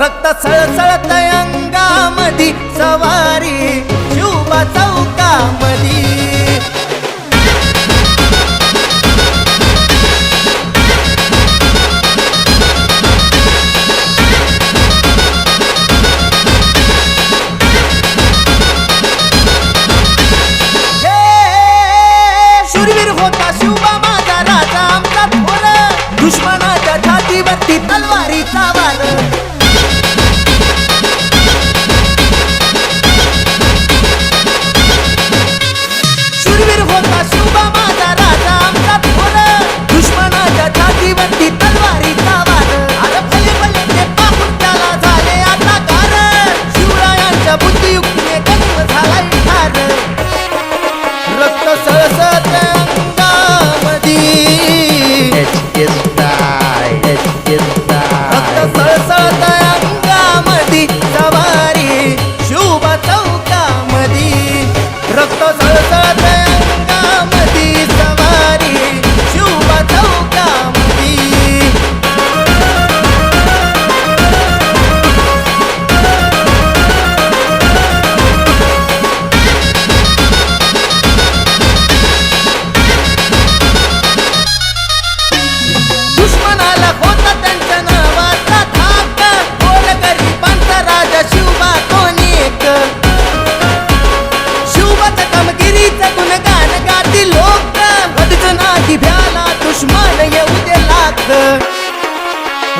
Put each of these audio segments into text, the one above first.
रक्त सळसळत अंगामधी सवारी.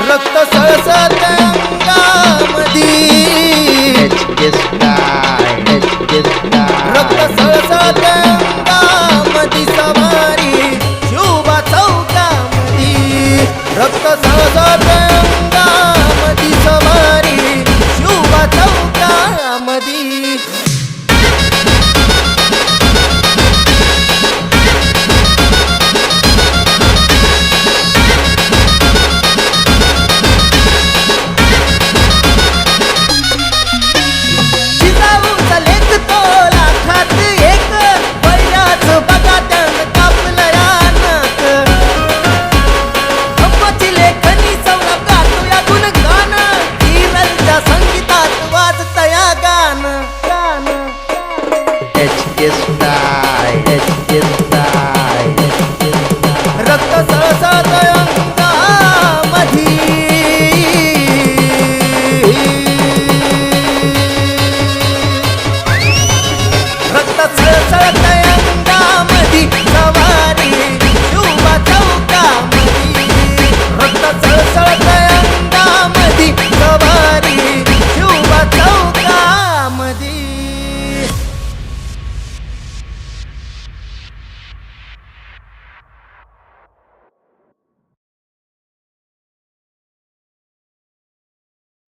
रक्त सळसळत अंगामधी रक्त सळसळत Cana, cana, cana. É te testar.